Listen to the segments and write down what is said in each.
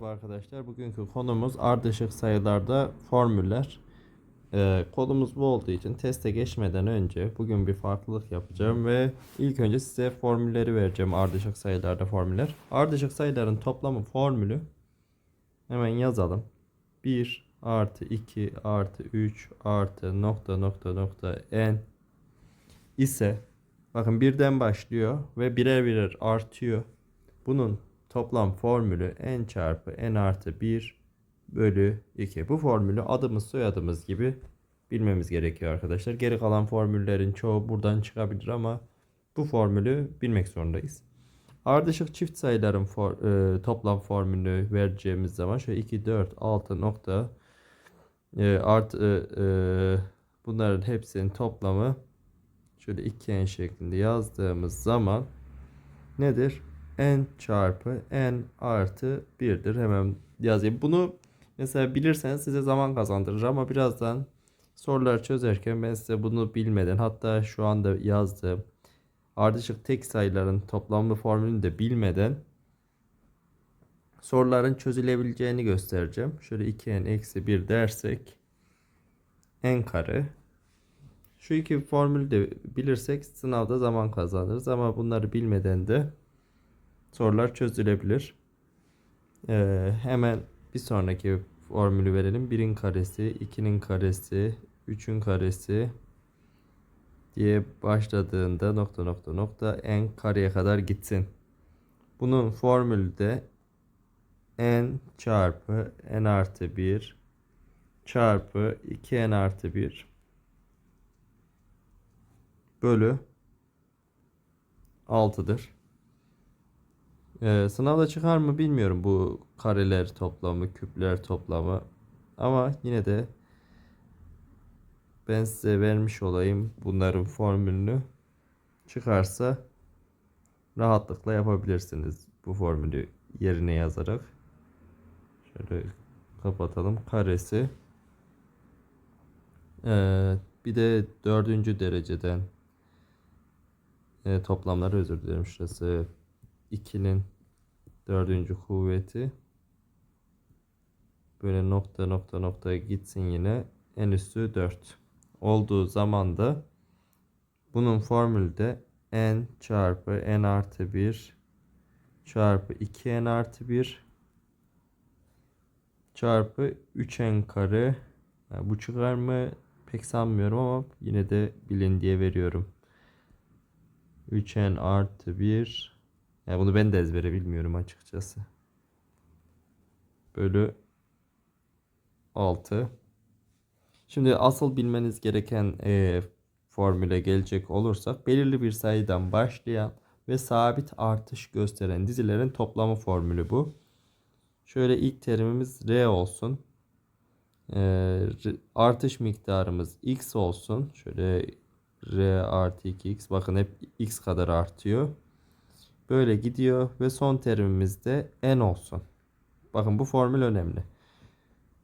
Merhaba arkadaşlar. Bugünkü konumuz ardışık sayılarda formüller. Ee, konumuz bu olduğu için teste geçmeden önce bugün bir farklılık yapacağım ve ilk önce size formülleri vereceğim ardışık sayılarda formüller. Ardışık sayıların toplamı formülü hemen yazalım. 1 artı 2 artı 3 artı nokta nokta nokta n ise bakın birden başlıyor ve birer birer artıyor. Bunun toplam formülü n çarpı n artı 1 bölü 2. Bu formülü adımız soyadımız gibi bilmemiz gerekiyor arkadaşlar. Geri kalan formüllerin çoğu buradan çıkabilir ama bu formülü bilmek zorundayız. Ardışık çift sayıların for, e, toplam formülünü vereceğimiz zaman şöyle 2, 4, 6 nokta e, art, e, e, bunların hepsinin toplamı şöyle 2n şeklinde yazdığımız zaman nedir? N çarpı n artı 1'dir. Hemen yazayım. Bunu mesela bilirseniz size zaman kazandırır ama birazdan sorular çözerken ben size bunu bilmeden hatta şu anda yazdığım ardışık tek sayıların toplamlı formülünü de bilmeden soruların çözülebileceğini göstereceğim. Şöyle 2n eksi 1 dersek n kare şu iki formülü de bilirsek sınavda zaman kazanırız ama bunları bilmeden de sorular çözülebilir. Ee, hemen bir sonraki formülü verelim. 1'in karesi, 2'nin karesi, 3'ün karesi diye başladığında nokta nokta nokta n kareye kadar gitsin. Bunun formülü de n çarpı n artı 1 çarpı 2n artı 1 bölü 6'dır. Ee, sınavda çıkar mı bilmiyorum bu kareler toplamı, küpler toplamı. Ama yine de ben size vermiş olayım bunların formülünü. Çıkarsa rahatlıkla yapabilirsiniz bu formülü yerine yazarak. Şöyle kapatalım. Karesi. Ee, bir de dördüncü dereceden e, toplamları özür dilerim. Şurası 2'nin dördüncü kuvveti. Böyle nokta nokta nokta gitsin yine. En üstü 4 olduğu zaman da bunun formülü de n çarpı n artı 1 çarpı 2n artı 1 çarpı 3n kare. Yani bu çıkar mı? Pek sanmıyorum ama yine de bilin diye veriyorum. 3n artı 1 yani bunu ben de ezbere bilmiyorum açıkçası. Bölü 6. Şimdi asıl bilmeniz gereken e, formüle gelecek olursak belirli bir sayıdan başlayan ve sabit artış gösteren dizilerin toplamı formülü bu. Şöyle ilk terimimiz R olsun. E, artış miktarımız X olsun. Şöyle R artı 2X. Bakın hep X kadar artıyor. Böyle gidiyor ve son terimimiz de n olsun. Bakın bu formül önemli.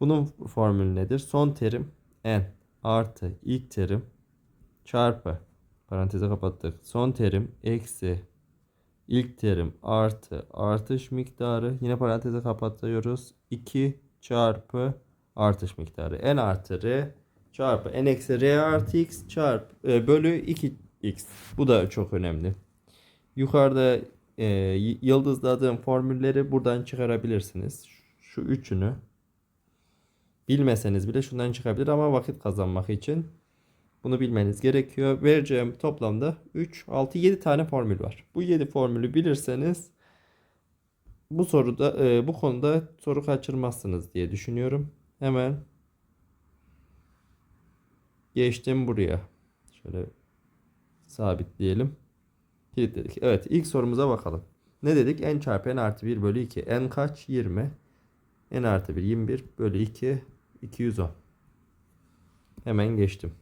Bunun formülü nedir? Son terim n artı ilk terim çarpı parantezi kapattık. Son terim eksi ilk terim artı artış miktarı yine parantezi kapatıyoruz. 2 çarpı artış miktarı n artı r çarpı n eksi r artı x çarpı e, bölü 2x. Bu da çok önemli. Yukarıda e, yıldızladığım formülleri buradan çıkarabilirsiniz. Şu üçünü bilmeseniz bile şundan çıkabilir ama vakit kazanmak için bunu bilmeniz gerekiyor. Vereceğim toplamda 3, 6, 7 tane formül var. Bu 7 formülü bilirseniz bu soruda e, bu konuda soru kaçırmazsınız diye düşünüyorum. Hemen geçtim buraya. Şöyle sabitleyelim kilitledik. Evet ilk sorumuza bakalım. Ne dedik? n çarpı n artı 1 bölü 2. n kaç? 20. n artı 1 21 bölü 2 210. Hemen geçtim.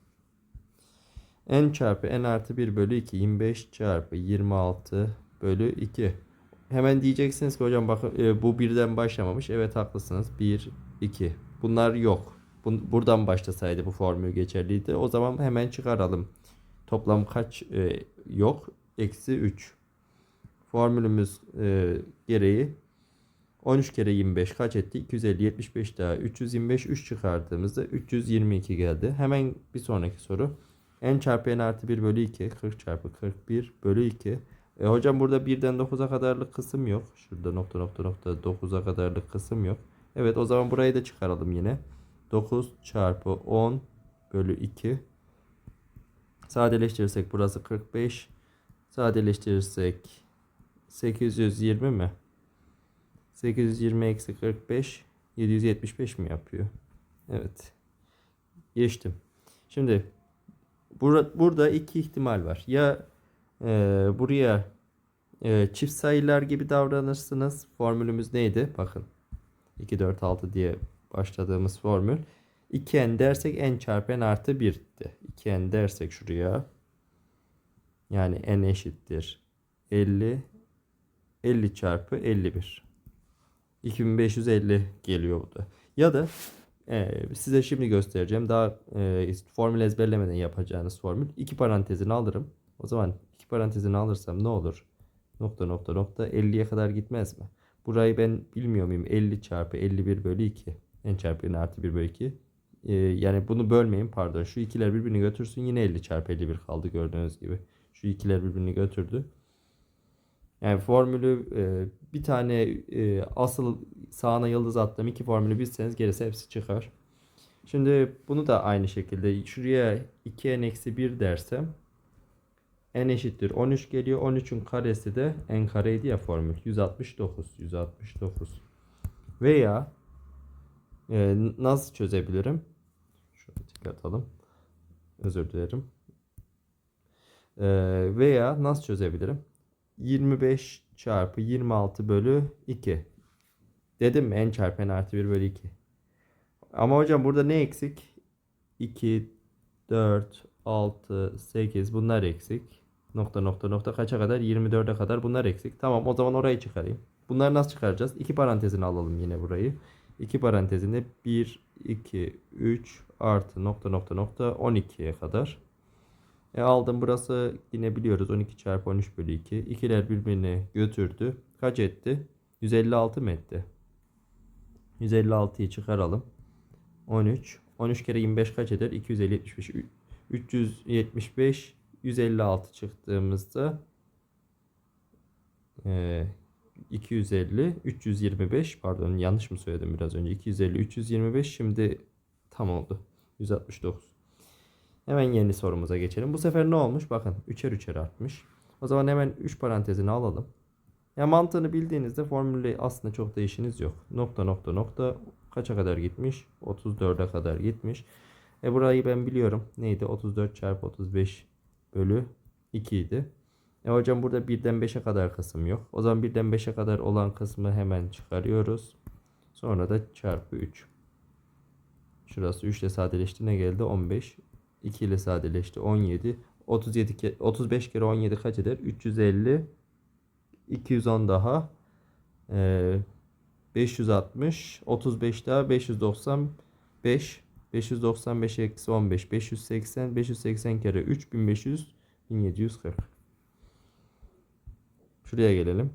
n çarpı n artı 1 bölü 2 25 çarpı 26 bölü 2. Hemen diyeceksiniz ki hocam bakın e, bu birden başlamamış. Evet haklısınız. 1, 2. Bunlar yok. Bun, buradan başlasaydı bu formül geçerliydi. O zaman hemen çıkaralım. Toplam kaç e, yok? Eksi 3. Formülümüz e, gereği 13 kere 25 kaç etti? 250, 75 daha 325, 3 çıkardığımızda 322 geldi. Hemen bir sonraki soru. n çarpı n artı 1 bölü 2. 40 çarpı 41 bölü 2. E hocam burada 1'den 9'a kadarlık kısım yok. Şurada nokta nokta nokta 9'a kadarlık kısım yok. Evet o zaman burayı da çıkaralım yine. 9 çarpı 10 bölü 2. Sadeleştirirsek burası 45. Sadeleştirirsek 820 mi? 820 eksi 45 775 mi yapıyor? Evet. Geçtim. Şimdi bura, burada iki ihtimal var. Ya e, buraya e, çift sayılar gibi davranırsınız. Formülümüz neydi? Bakın. 2, 4, 6 diye başladığımız formül. 2n dersek n çarpı n artı 1'di. 2n dersek şuraya. Yani n eşittir 50 50 çarpı 51. 2550 geliyor bu da. Ya da e, size şimdi göstereceğim. Daha e, formül ezberlemeden yapacağınız formül. iki parantezini alırım. O zaman iki parantezini alırsam ne olur? Nokta nokta nokta 50'ye kadar gitmez mi? Burayı ben bilmiyor muyum? 50 çarpı 51 bölü 2. n çarpı n artı 1 bölü 2. E, yani bunu bölmeyin pardon. Şu ikiler birbirini götürsün. Yine 50 çarpı 51 kaldı gördüğünüz gibi. Şu ikiler birbirini götürdü. Yani formülü e, bir tane e, asıl sağına yıldız attığım iki formülü bilseniz gerisi hepsi çıkar. Şimdi bunu da aynı şekilde şuraya 2n eksi 1 dersem n eşittir 13 geliyor. 13'ün karesi de n kareydi ya formül. 169. 169. Veya e, nasıl çözebilirim? Şöyle tıklatalım. Özür dilerim. E, veya nasıl çözebilirim? 25 çarpı 26 bölü 2. Dedim mi n çarpı n artı 1 bölü 2. Ama hocam burada ne eksik? 2, 4, 6, 8 bunlar eksik. Nokta nokta nokta kaça kadar? 24'e kadar bunlar eksik. Tamam o zaman orayı çıkarayım. Bunları nasıl çıkaracağız? İki parantezini alalım yine burayı. İki parantezinde 1, 2, 3 artı nokta nokta nokta 12'ye kadar. E aldım burası yine biliyoruz 12 çarpı 13 bölü 2. İkiler birbirini götürdü. Kaç etti? 156 mı etti? 156'yı çıkaralım. 13. 13 kere 25 kaç eder? 275. 375 156 çıktığımızda e, 250 325 pardon yanlış mı söyledim biraz önce 250 325 şimdi tam oldu 169 Hemen yeni sorumuza geçelim. Bu sefer ne olmuş? Bakın 3'er 3'er artmış. O zaman hemen 3 parantezini alalım. Ya mantığını bildiğinizde formülü aslında çok değişiniz yok. Nokta nokta nokta kaça kadar gitmiş? 34'e kadar gitmiş. E burayı ben biliyorum. Neydi? 34 çarpı 35 bölü 2 idi. E hocam burada 1'den 5'e kadar kısım yok. O zaman 1'den 5'e kadar olan kısmı hemen çıkarıyoruz. Sonra da çarpı 3. Şurası 3 ile sadeleşti. Ne geldi? 15. 2 ile sadeleşti. 17. 37 ke 35 kere 17 kaç eder? 350 210 daha ee, 560 35 daha 595 595 eksi 15 580 580 kere 3500 1740 Şuraya gelelim.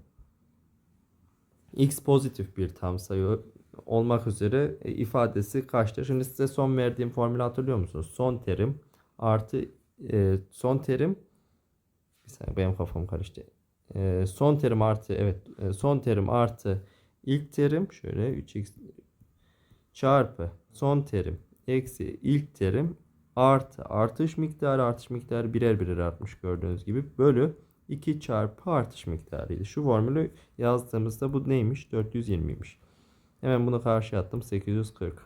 X pozitif bir tam sayı olmak üzere e, ifadesi kaçtır? Şimdi size son verdiğim formülü hatırlıyor musunuz? Son terim artı e, son terim bir saniye benim kafam karıştı. E, son terim artı evet e, son terim artı ilk terim şöyle 3x çarpı son terim eksi ilk terim artı artış miktarı artış miktarı birer birer artmış gördüğünüz gibi bölü 2 çarpı artış miktarıydı. Şu formülü yazdığımızda bu neymiş? 420'ymiş. Hemen bunu karşıya attım. 840.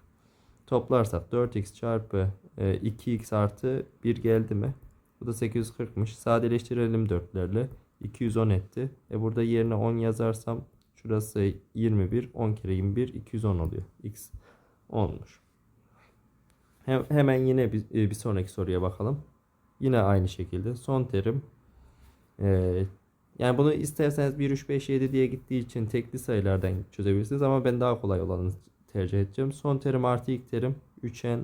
Toplarsak 4x çarpı 2x e, artı 1 geldi mi? Bu da 840'mış. Sadeleştirelim 4'lerle. 210 etti. E burada yerine 10 yazarsam şurası 21. 10 kere 21 210 oluyor. X 10'muş. Hemen yine bir, e, bir sonraki soruya bakalım. Yine aynı şekilde son terim ee, yani bunu isterseniz 1, 3, 5, 7 diye gittiği için tekli sayılardan çözebilirsiniz ama ben daha kolay olanı tercih edeceğim. Son terim artı ilk terim 3n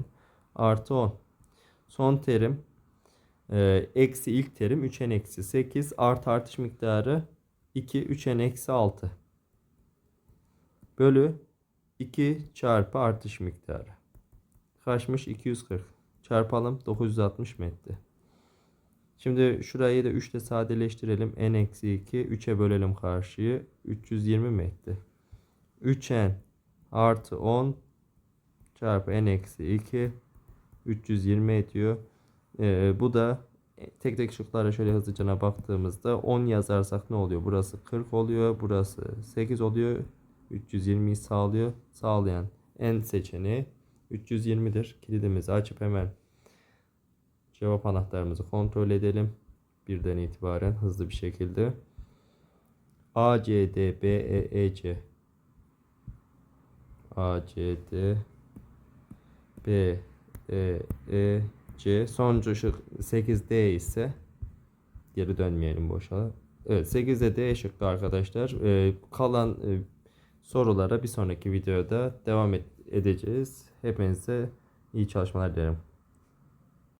artı 10. Son terim e, eksi ilk terim 3n eksi 8 artı artış miktarı 2 3n eksi 6 bölü 2 çarpı artış miktarı. Kaçmış? 240. Çarpalım 960 metre. Şimdi şurayı da 3 ile sadeleştirelim. n eksi 2 3'e bölelim karşıyı. 320 metre. 3n artı 10 çarpı n eksi 2 320 ediyor. Ee, bu da tek tek şıklara şöyle hızlıca baktığımızda 10 yazarsak ne oluyor? Burası 40 oluyor. Burası 8 oluyor. 320'yi sağlıyor. Sağlayan en seçeneği 320'dir. Kilidimizi açıp hemen cevap anahtarımızı kontrol edelim. Birden itibaren hızlı bir şekilde. A, C, D, B, E, E, C. A, C, D, B, E, E, C. Sonuncu şık 8D ise geri dönmeyelim boşa. Evet 8'de D şıkkı arkadaşlar. Ee, kalan e, sorulara bir sonraki videoda devam et- edeceğiz. Hepinize iyi çalışmalar dilerim.